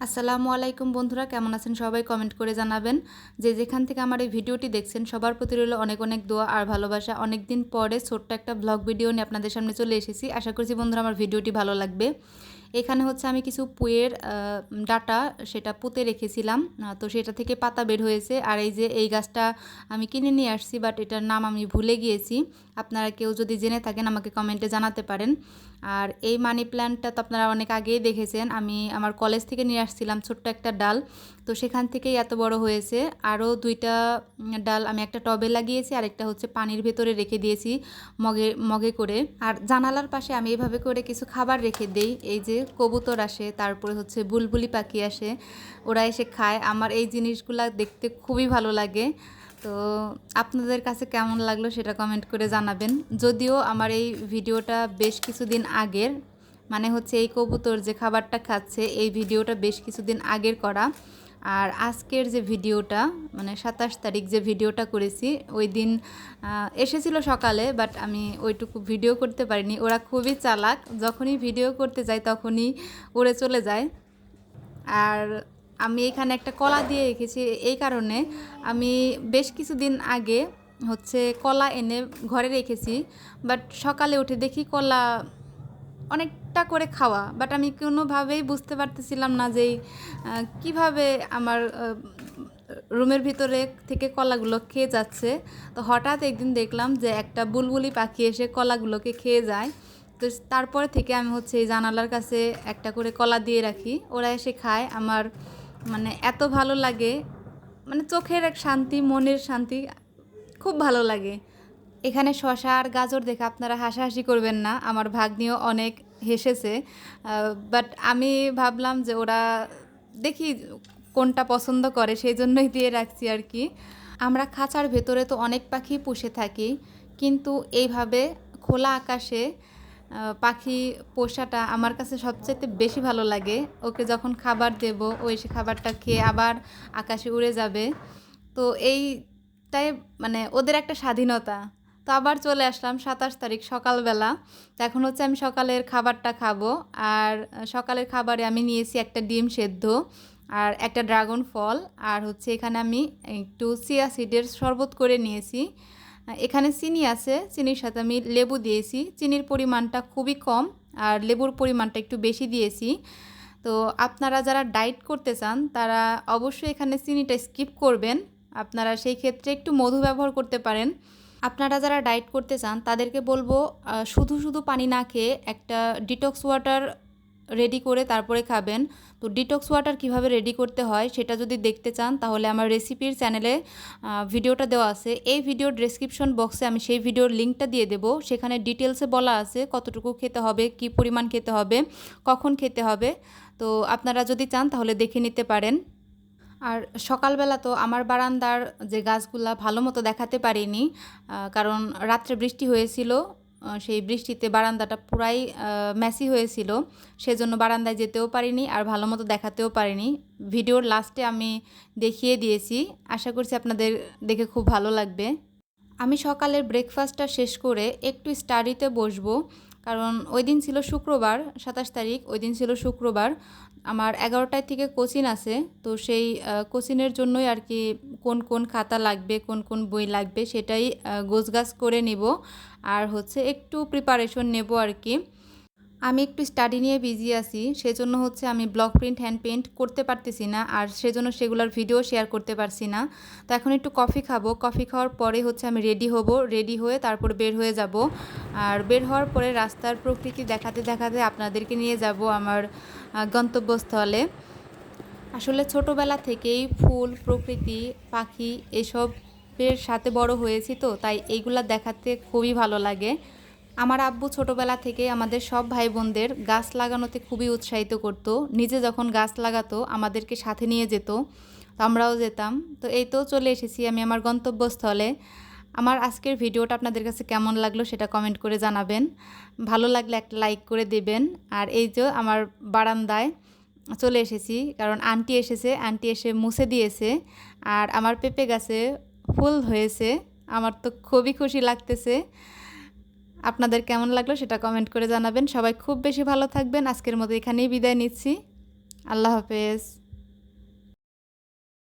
আসসালামু আলাইকুম বন্ধুরা, কেমন আছেন সবাই? কমেন্ট করে জানাবেন। যে যেখান থেকে আমার এই ভিডিওটি দেখছেন, সবার প্রতি রইল অনেক অনেক দোয়া আর ভালোবাসা। অনেক দিন পরে ছোট্ট একটা ব্লগ ভিডিও নিয়ে আপনাদের সামনে চলে এসেছি। আশা করছি বন্ধুরা আমার ভিডিওটি ভালো লাগবে। এখানে হচ্ছে আমি কিছু পুয়ের ডাটা সেটা পুঁতে রেখেছিলাম। তো সেটা থেকে পাতা বের হয়েছে। আর এই যে এই গাছটা আমি কিনে নিয়ে আসছি বাট এটার নাম আমি ভুলে গিয়েছি। আপনারা কেউ যদি জেনে থাকেন, আমাকে কমেন্টে জানাতে পারেন। আর এই মানি প্ল্যান্টটা তো আপনারা অনেক আগেই দেখেছেন। আমি আমার কলেজ থেকে নিয়ে আসছিলাম ছোট্ট একটা ডাল। তো সেখান থেকেই এত বড় হয়েছে। আরও দুইটা ডাল আমি একটা টবে লাগিয়েছি আর একটা হচ্ছে পানির ভেতরে রেখে দিয়েছি মগে মগে করে। আর জানালার পাশে আমি এভাবে করে কিছু খাবার রেখে দেই। এই যে কবুতর আসে, তারপরে হচ্ছে বুলবুলি পাখি আসে, ওরা এসে খায়। আমার এই জিনিসগুলা দেখতে খুবই ভালো লাগে। তো আপনাদের কাছে কেমন লাগল সেটা কমেন্ট করে জানাবেন। যদিও আমার এই ভিডিওটা বেশ কিছুদিন আগের মানে হচ্ছে এই কবুতর যে খাবারটা খাচ্ছে, এই ভিডিওটা বেশ কিছুদিন আগের করা। আর আজকের যে ভিডিওটা মানে সাতাশ তারিখ যে ভিডিওটা করেছি, ওই দিন এসেছিল সকালে বাট আমি ওইটুকু ভিডিও করতে পারিনি। ওরা খুবই চালাক। যখনই ভিডিও করতে যাই তখনই উড়ে চলে যায়। আর আমি এখানে একটা কলা দিয়ে রেখেছি, এই কারণে আমি বেশ কিছুদিন আগে হচ্ছে কলা এনে ঘরে রেখেছি বাট সকালে উঠে দেখি কলা অনেকটা করে খাওয়া বাট আমি কোনোভাবেই বুঝতে পারতেছিলাম না যে কীভাবে আমার রুমের ভিতরে থেকে কলাগুলো খেয়ে যাচ্ছে। তো হঠাৎ একদিন দেখলাম যে একটা বুলবুলি পাখি এসে কলাগুলোকে খেয়ে যায়। তো তারপরে থেকে আমি হচ্ছে এই জানালার কাছে একটা করে কলা দিয়ে রাখি, ওরা এসে খায়। আমার মানে এত ভালো লাগে মানে চোখের এক শান্তি, মনের শান্তি খুব ভালো লাগে। এখানে শশা আর গাজর দেখে আপনারা হাসাহাসি করবেন না, আমার ভাগ্নিও অনেক হেসেছে। বাট আমি ভাবলাম যে ওরা দেখি কোনটা পছন্দ করে, সেই জন্যই দিয়ে রাখছি আর কি। আমরা খাঁচার ভেতরে তো অনেক পাখি পুষে থাকি, কিন্তু এইভাবে খোলা আকাশে পাখি পোষাটা আমার কাছে সবচেয়ে বেশি ভালো লাগে। ওকে যখন খাবার দেব, ও এসে খাবারটা খেয়ে আবার আকাশে উড়ে যাবে। তো এইটাই মানে ওদের একটা স্বাধীনতা। তো আবার চলে আসলাম সাতাশ তারিখ সকালবেলা। এখন হচ্ছে আমি সকালের খাবারটা খাব। আর সকালের খাবারে আমি নিয়েছি একটা ডিম সেদ্ধ আর একটা ড্রাগন ফল। আর হচ্ছে এখানে আমি একটু সিয়া সিডের শরবত করে নিয়েছি। এখানে চিনি আছে, চিনির সাথে আমি লেবু দিয়েছি। চিনির পরিমাণটা খুবই কম আর লেবুর পরিমাণটা একটু বেশি দিয়েছি। তো আপনারা যারা ডায়েট করতে চান, তারা অবশ্যই এখানে চিনিটা স্কিপ করবেন। আপনারা সেই ক্ষেত্রে একটু মধু ব্যবহার করতে পারেন। আপনারা যারা ডায়েট করতে চান, তাদেরকে বলব শুধু শুধু পানি না খেয়ে একটা ডিটক্স ওয়াটার রেডি করে তারপরে খাবেন। তো ডিটক্স ওয়াটার কীভাবে রেডি করতে হয় সেটা যদি দেখতে চান, তাহলে আমার রেসিপির চ্যানেলে ভিডিওটা দেওয়া আছে। এই ভিডিওর ডেসক্রিপশন বক্সে আমি সেই ভিডিওর লিঙ্কটা দিয়ে দেবো। সেখানে ডিটেলসে বলা আছে কতটুকু খেতে হবে, কি পরিমাণ খেতে হবে, কখন খেতে হবে। তো আপনারা যদি চান, তাহলে দেখে নিতে পারেন। আর সকালবেলা তো আমার বারান্দার যে গাছগুলা ভালো মতো দেখাতে পারিনি কারণ রাত্রে বৃষ্টি হয়েছিল। সেই বৃষ্টিতে বারান্দাটা পুরাই মেসি হয়েছিল। সেজন্য বারান্দায় যেতেও পারিনি আর ভালো মতো দেখাতেও পারিনি। ভিডিওর লাস্টে আমি দেখিয়ে দিয়েছি। আশা করছি আপনাদের দেখে খুব ভালো লাগবে। আমি সকালের ব্রেকফাস্টটা শেষ করে একটু স্টাডিতে বসবো। কারণ ওই দিন ছিল শুক্রবার, সাতাশ তারিখ, ওই দিন ছিল শুক্রবার। আমার এগারোটায় থেকে কোচিন আছে, তো সেই কোচিনের জন্যই আর কি কোন কোন খাতা লাগবে, কোন কোন বই লাগবে সেটাই গোছগাছ করে নেব। আর হচ্ছে একটু প্রিপারেশন নেব আর কি। আমি একটু স্টাডি নিয়ে বিজি আছি, সেজন্য হচ্ছে আমি ব্লক প্রিন্ট হ্যান্ড পেন্ট করতে পারতেছি না, আর সেজন্য সেগুলোর ভিডিও শেয়ার করতে পারছি না। তো এখন একটু কফি খাব কফি খাওয়ার পরে হচ্ছে আমি রেডি হব রেডি হয়ে তারপর বের হয়ে যাব। আর বের হওয়ার পরে রাস্তার প্রকৃতি দেখাতে দেখাতে আপনাদেরকে নিয়ে যাব আমার গন্তব্যস্থলে। আসলে ছোটোবেলা থেকেই ফুল, প্রকৃতি, পাখি এসবের সাথে বড় হয়েছি তো, তাই এইগুলা দেখাতে খুবই ভালো লাগে। আমার আব্বু ছোটোবেলা থেকে আমাদের সব ভাই বোনদের গাছ লাগানোতে খুবই উৎসাহিত করতো। নিজে যখন গাছ লাগাতো, আমাদেরকে সাথে নিয়ে যেত, তো আমরাও যেতাম। তো এই তো চলে এসেছি আমি আমার গন্তব্যস্থলে। আমার আজকের ভিডিওটা আপনাদের কাছে কেমন লাগল সেটা কমেন্ট করে জানাবেন। ভালো লাগলে একটা লাইক করে দেবেন। আর এই যে আমার বারান্দায় চলে এসেছি, কারণ আন্টি এসেছে আন্টি এসে মুছে দিয়েছে। আর আমার পেঁপে গাছে ফুল হয়েছে, আমার তো খুবই খুশি লাগতেছে। আপনাদের কেমন লাগল সেটা কমেন্ট করে জানাবেন। সবাই খুব বেশি ভালো থাকবেন। আজকের মতো এখানেই বিদায় নিচ্ছি। আল্লাহ হাফেজ।